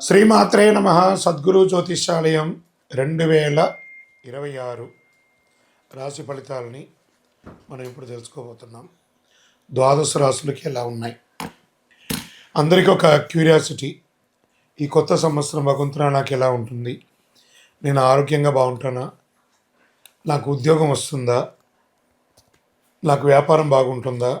శ్రీమాత్రే నమ సద్గురు జ్యోతిష్యాలయం రెండు వేల ఇరవై ఆరు రాశి ఫలితాలని మనం ఇప్పుడు తెలుసుకోబోతున్నాం. ద్వాదశ రాశులకి ఎలా ఉన్నాయి? అందరికీ ఒక క్యూరియాసిటీ. ఈ కొత్త సంవత్సరం భగవంతున నాకు ఎలా ఉంటుంది? నేను ఆరోగ్యంగా బాగుంటానా? నాకు ఉద్యోగం వస్తుందా? నాకు వ్యాపారం బాగుంటుందా?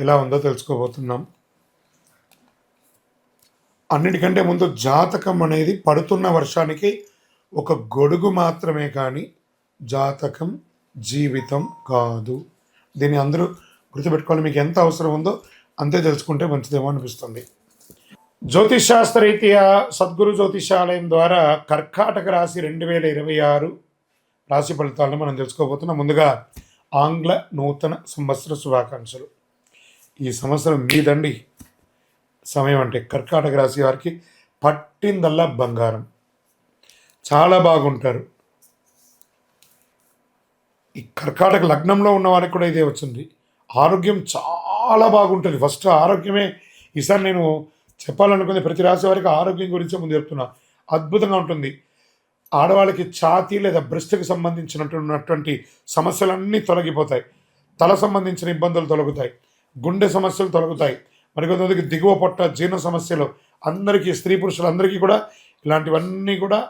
ఎలా ఉందో తెలుసుకోబోతున్నాం. అన్నిటికంటే ముందు జాతకం అనేది పడుతున్న వర్షానికి ఒక గొడుగు మాత్రమే కానీ జాతకం జీవితం కాదు. దీన్ని అందరూ గుర్తుపెట్టుకోవాలి మీకు ఎంత అవసరం ఉందో అంతే తెలుసుకుంటే మంచిదేమో అనిపిస్తుంది. జ్యోతిష్ సద్గురు జ్యోతిషాలయం ద్వారా కర్కాటక రాశి రెండు వేల ఇరవై ఆరు రాశి ఫలితాలను మనం తెలుసుకోబోతున్నాం. ముందుగా ఆంగ్ల నూతన సంవత్సర శుభాకాంక్షలు. ఈ సంవత్సరం మీదండి సమయం అంటే కర్కాటక రాశి వారికి పట్టిందల్లా బంగారం. చాలా బాగుంటారు. ఈ కర్కాటక లగ్నంలో ఉన్న వారికి కూడా ఇదే వచ్చింది. ఆరోగ్యం చాలా బాగుంటుంది. ఫస్ట్ ఆరోగ్యమే. ఈసారి నేను చెప్పాలనుకుంది ప్రతి రాశి వారికి ఆరోగ్యం గురించే ముందు చెప్తున్నా. అద్భుతంగా ఉంటుంది. ఆడవాళ్ళకి ఛాతీ లేదా బ్రెస్ట్కి సంబంధించినటువంటి సమస్యలన్నీ తొలగిపోతాయి. తల సంబంధించిన ఇబ్బందులు తొలగుతాయి. గుండె సమస్యలు తొలగుతాయి. మరికొంతమందికి దిగువ పొట్ట జీర్ణ సమస్యలు అందరికీ స్త్రీ పురుషులందరికీ కూడా ఇలాంటివన్నీ కూడా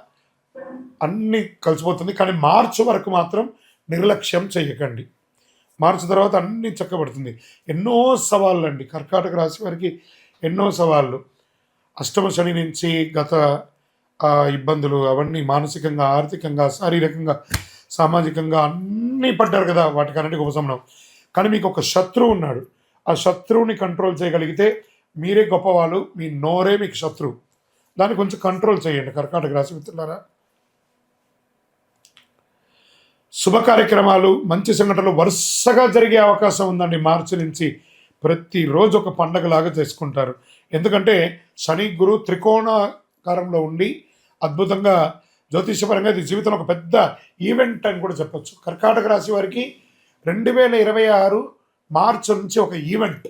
అన్నీ కలిసిపోతుంది. కానీ మార్చి వరకు మాత్రం నిర్లక్ష్యం చేయకండి మార్చి తర్వాత అన్నీ చక్కబడుతుంది. ఎన్నో సవాళ్ళు అండి కర్కాటక రాశి వారికి ఎన్నో సవాళ్ళు. అష్టమ శని నుంచి గత ఇబ్బందులు అవన్నీ మానసికంగా ఆర్థికంగా శారీరకంగా సామాజికంగా అన్నీ పడ్డారు కదా వాటికన్నిటికీ ఉపశమనం. కానీ మీకు ఒక శత్రువు ఉన్నాడు. ఆ శత్రువుని కంట్రోల్ చేయగలిగితే మీరే గొప్పవాళ్ళు మీ నోరే మీకు శత్రువు. దాన్ని కొంచెం కంట్రోల్ చేయండి కర్కాటక రాశి మిత్రులారా. శుభ కార్యక్రమాలు మంచి సంఘటనలు వరుసగా జరిగే అవకాశం ఉందండి మార్చి నుంచి. ప్రతిరోజు ఒక పండగలాగా చేసుకుంటారు. ఎందుకంటే శని గురు త్రికోణాకారంలో ఉండి అద్భుతంగా జ్యోతిషపరంగా ఇది జీవితంలో ఒక పెద్ద ఈవెంట్ అని కూడా చెప్పొచ్చు. కర్కాటక రాశి వారికి రెండు వేల ఇరవై ఆరు మార్చి నుంచి ఒక ఈవెంట్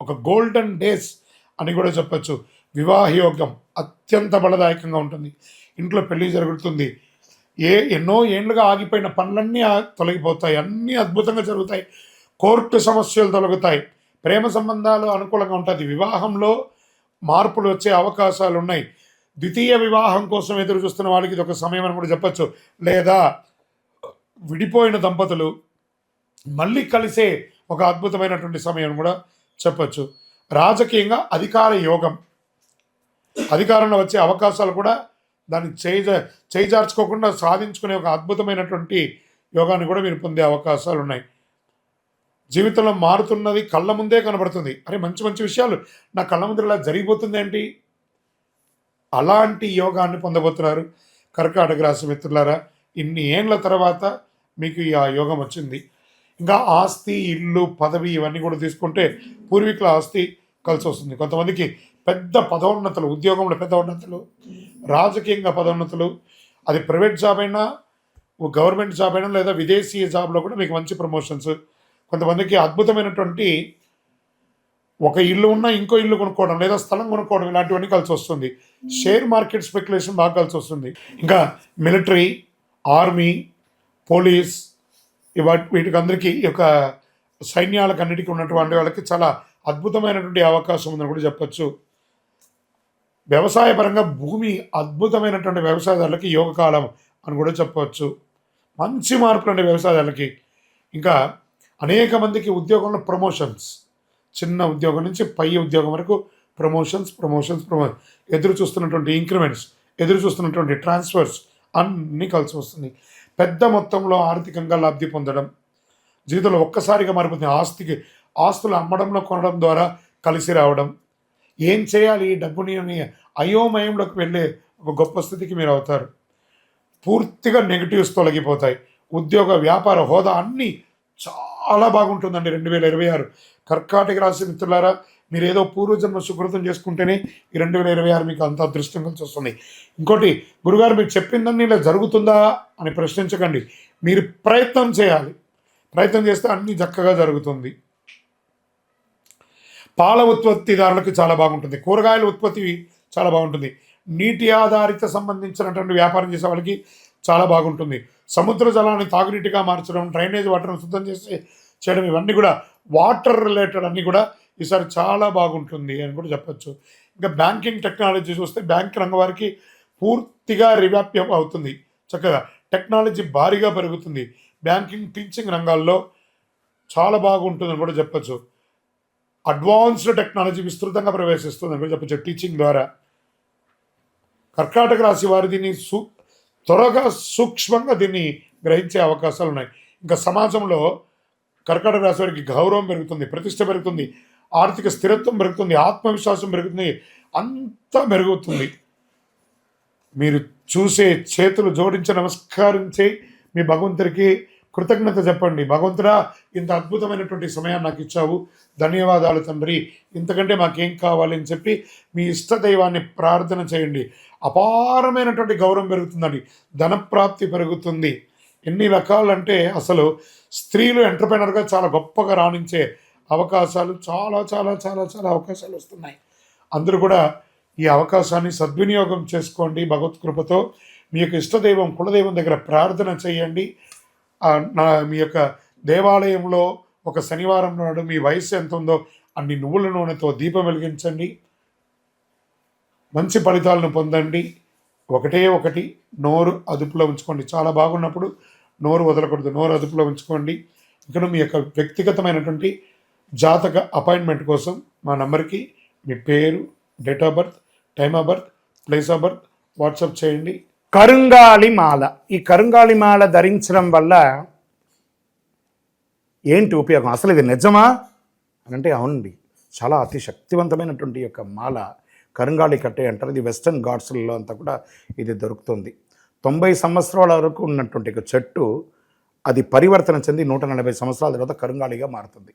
ఒక గోల్డెన్ డేస్ అని కూడా చెప్పచ్చు. వివాహ యోగం అత్యంత బలదాయకంగా ఉంటుంది. ఇంట్లో పెళ్ళి జరుగుతుంది. ఏ ఎన్నో ఏండ్లుగా ఆగిపోయిన పనులన్నీ తొలగిపోతాయి. అన్నీ అద్భుతంగా జరుగుతాయి. కోర్టు సమస్యలు తొలగుతాయి. ప్రేమ సంబంధాలు అనుకూలంగా ఉంటుంది వివాహంలో మార్పులు వచ్చే అవకాశాలు ఉన్నాయి. ద్వితీయ వివాహం కోసం ఎదురు చూస్తున్న వాళ్ళకి ఇది ఒక సమయం అని కూడా చెప్పచ్చు. లేదా విడిపోయిన దంపతులు మళ్ళీ కలిసే ఒక అద్భుతమైనటువంటి సమయం కూడా చెప్పచ్చు. రాజకీయంగా అధికార యోగం. అధికారంలో వచ్చే అవకాశాలు కూడా దాన్ని చేజ చేజార్చుకోకుండా సాధించుకునే ఒక అద్భుతమైనటువంటి యోగాన్ని కూడా మీరు పొందే అవకాశాలు ఉన్నాయి. జీవితంలో మారుతున్నది కళ్ళ ముందే కనబడుతుంది. అరే మంచి మంచి విషయాలు. నా కళ్ళ ముందు ఇలా జరిగిపోతుంది ఏంటి? అలాంటి యోగాన్ని పొందబోతున్నారు. కర్కాటక రాశి మిత్రులారా ఇన్ని ఏండ్ల తర్వాత మీకు ఆ యోగం వచ్చింది. ఇంకా ఆస్తి ఇల్లు పదవి ఇవన్నీ కూడా తీసుకుంటే పూర్వీకుల ఆస్తి కలిసి వస్తుంది. కొంతమందికి పెద్ద పదోన్నతులు ఉద్యోగంలో పదోన్నతులు రాజకీయంగా పదోన్నతులు అది ప్రైవేట్ జాబ్ అయినా గవర్నమెంట్ జాబ్ అయినా లేదా విదేశీ జాబ్లో కూడా మీకు మంచి ప్రమోషన్స్. కొంతమందికి అద్భుతమైనటువంటి ఒక ఇల్లు ఉన్న ఇంకో ఇల్లు కొనుక్కోవడం లేదా స్థలం కొనుక్కోవడం ఇలాంటివన్నీ కలిసి వస్తుంది. షేర్ మార్కెట్ స్పెక్యులేషన్ బాగా కలిసి వస్తుంది. ఇంకా మిలిటరీ ఆర్మీ పోలీస్ వాటి వీటికి అందరికీ ఈ యొక్క సైన్యాలకు అన్నిటికీ ఉన్నటువంటి వాళ్ళకి చాలా అద్భుతమైనటువంటి అవకాశం ఉందని కూడా చెప్పచ్చు. వ్యవసాయపరంగా భూమి అద్భుతమైనటువంటి వ్యవసాయదారులకి యోగకాలం అని కూడా చెప్పవచ్చు మంచి మార్పులండి వ్యవసాయదారులకి. ఇంకా అనేక మందికి ఉద్యోగంలో ప్రమోషన్స్. చిన్న ఉద్యోగం నుంచి పై ఉద్యోగం వరకు ప్రమోషన్స్ ప్రమోషన్స్ ప్రమో ఎదురు చూస్తున్నటువంటి ఇంక్రిమెంట్స్ ఎదురు చూస్తున్నటువంటి ట్రాన్స్ఫర్స్ అన్నీ కలిసి వస్తుంది పెద్ద మొత్తంలో ఆర్థికంగా లబ్ధి పొందడం జీవితంలో ఒక్కసారిగా మారిపోతుంది ఆస్తికి ఆస్తులు అమ్మడంలో కొనడం ద్వారా కలిసి రావడం. ఏం చేయాలి? ఈ డబ్బుని అని అయోమయంలోకి వెళ్ళే ఒక గొప్ప స్థితికి మీరు అవుతారు. పూర్తిగా నెగిటివ్స్ తొలగిపోతాయి. ఉద్యోగ వ్యాపార హోదా అన్నీ చాలా బాగుంటుందండి. రెండు వేల ఇరవై ఆరు కర్కాటక రాశి మిత్రులారా మీరు ఏదో పూర్వజన్మ సుకృతం చేసుకుంటేనే ఈ రెండు వేల ఇరవై ఆరు మీకు అంత అదృష్టం కలిసి వస్తుంది ఇంకోటి గురుగారు మీరు చెప్పిందని ఇలా జరుగుతుందా అని ప్రశ్నించకండి. మీరు ప్రయత్నం చేయాలి. ప్రయత్నం చేస్తే అన్నీ చక్కగా జరుగుతుంది. పాల ఉత్పత్తిదారులకు చాలా బాగుంటుంది. కూరగాయల ఉత్పత్తి చాలా బాగుంటుంది. నీటి ఆధారిత సంబంధించినటువంటి వ్యాపారం చేసే వాళ్ళకి చాలా బాగుంటుంది. సముద్ర జలాన్ని తాగునీటిగా మార్చడం డ్రైనేజ్ వాటర్ను శుద్ధం చేసి చేయడం ఇవన్నీ కూడా వాటర్ రిలేటెడ్ అన్నీ కూడా ఈసారి చాలా బాగుంటుంది అని కూడా చెప్పచ్చు. ఇంకా బ్యాంకింగ్ టెక్నాలజీ చూస్తే బ్యాంక్ రంగ వారికి పూర్తిగా రివాప్యం అవుతుంది. చక్కగా టెక్నాలజీ భారీగా పెరుగుతుంది. బ్యాంకింగ్ టీచింగ్ రంగాల్లో చాలా బాగుంటుందని కూడా చెప్పచ్చు. అడ్వాన్స్డ్ టెక్నాలజీ విస్తృతంగా ప్రవేశిస్తుందని కూడా చెప్పొచ్చు టీచింగ్ ద్వారా. కర్కాటక రాశి వారి దీన్ని సు త్వరగా సూక్ష్మంగా దీన్ని గ్రహించే అవకాశాలు ఉన్నాయి ఇంకా సమాజంలో కర్కాటక రాశి వారికి గౌరవం పెరుగుతుంది ప్రతిష్ట పెరుగుతుంది. ఆర్థిక స్థిరత్వం పెరుగుతుంది ఆత్మవిశ్వాసం పెరుగుతుంది అంతా మెరుగుతుంది. మీరు చూసే చేతులు జోడించి నమస్కరించి మీ భగవంతుడికి కృతజ్ఞత చెప్పండి. భగవంతుడా ఇంత అద్భుతమైనటువంటి సమయాన్ని నాకు ఇచ్చావు. ధన్యవాదాలు తండ్రి. ఇంతకంటే మాకేం కావాలి అని చెప్పి మీ ఇష్ట దైవాన్ని ప్రార్థన చేయండి. అపారమైనటువంటి గౌరవం పెరుగుతుందండి. ధనప్రాప్తి పెరుగుతుంది. ఎన్ని రకాలంటే అసలు స్త్రీలు ఎంటర్ప్రైనర్గా చాలా గొప్పగా రాణించే అవకాశాలు చాలా చాలా చాలా చాలా అవకాశాలు వస్తున్నాయి. అందరూ కూడా ఈ అవకాశాన్ని సద్వినియోగం చేసుకోండి భగవత్ కృపతో. మీ యొక్క ఇష్టదైవం కులదైవం దగ్గర ప్రార్థన చేయండి. నా మీ యొక్క దేవాలయంలో ఒక శనివారం నాడు మీ వయసు ఎంత ఉందో అన్ని నువ్వుల నూనెతో దీపం వెలిగించండి. మంచి ఫలితాలను పొందండి. ఒకటే ఒకటి నోరు అదుపులో ఉంచుకోండి. చాలా బాగున్నప్పుడు నోరు వదలకూడదు. నోరు అదుపులో ఉంచుకోండి. ఇక్కడ మీ యొక్క వ్యక్తిగతమైనటువంటి జాతక అపాయింట్మెంట్ కోసం మా నంబర్కి మీ పేరు date of birth time of birth place of birth WhatsApp చేయండి. కరుంగాలి మాల. ఈ కరుంగాలి మాల ధరించడం వల్ల ఏంటి ఉపయోగం? అసలు ఇది నిజమా? అని అంటే అవునండి. చాలా అతి శక్తివంతమైనటువంటి యొక్క మాల కరుంగాళి కట్టే అంటారు. ఇది వెస్టర్న్ గాడ్స్లలో అంతా కూడా ఇది దొరుకుతుంది. తొంభై సంవత్సరాల వరకు ఉన్నటువంటి ఒక చెట్టు అది పరివర్తన చెంది నూట నలభై సంవత్సరాల తర్వాత కరుంగాళిగా మారుతుంది.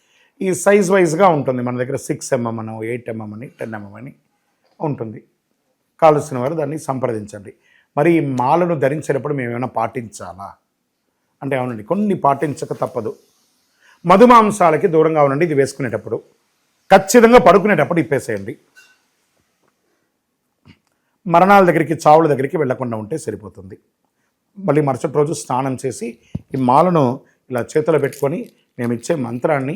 ఈ సైజ్ వైజ్గా ఉంటుంది. మన దగ్గర సిక్స్ ఎంఎం అని ఎయిట్ ఎంఎం అని టెన్ ఎంఎం అని ఉంటుంది. కావలసిన వారు దాన్ని సంప్రదించండి. మరి ఈ మాలను ధరించేటప్పుడు మేము ఏమైనా పాటించాలా? అంటే అవునండి కొన్ని పాటించక తప్పదు. మధుమాంసాలకి దూరంగా ఉండండి ఇది వేసుకునేటప్పుడు. ఖచ్చితంగా పడుకునేటప్పుడు ఇప్పేసేయండి. మరణాల దగ్గరికి చావుల దగ్గరికి వెళ్ళకుండా ఉంటే సరిపోతుంది. మళ్ళీ మరుసటి రోజు స్నానం చేసి ఈ మాలను ఇలా చేతిలో పెట్టుకొని మేము ఇచ్చే మంత్రాన్ని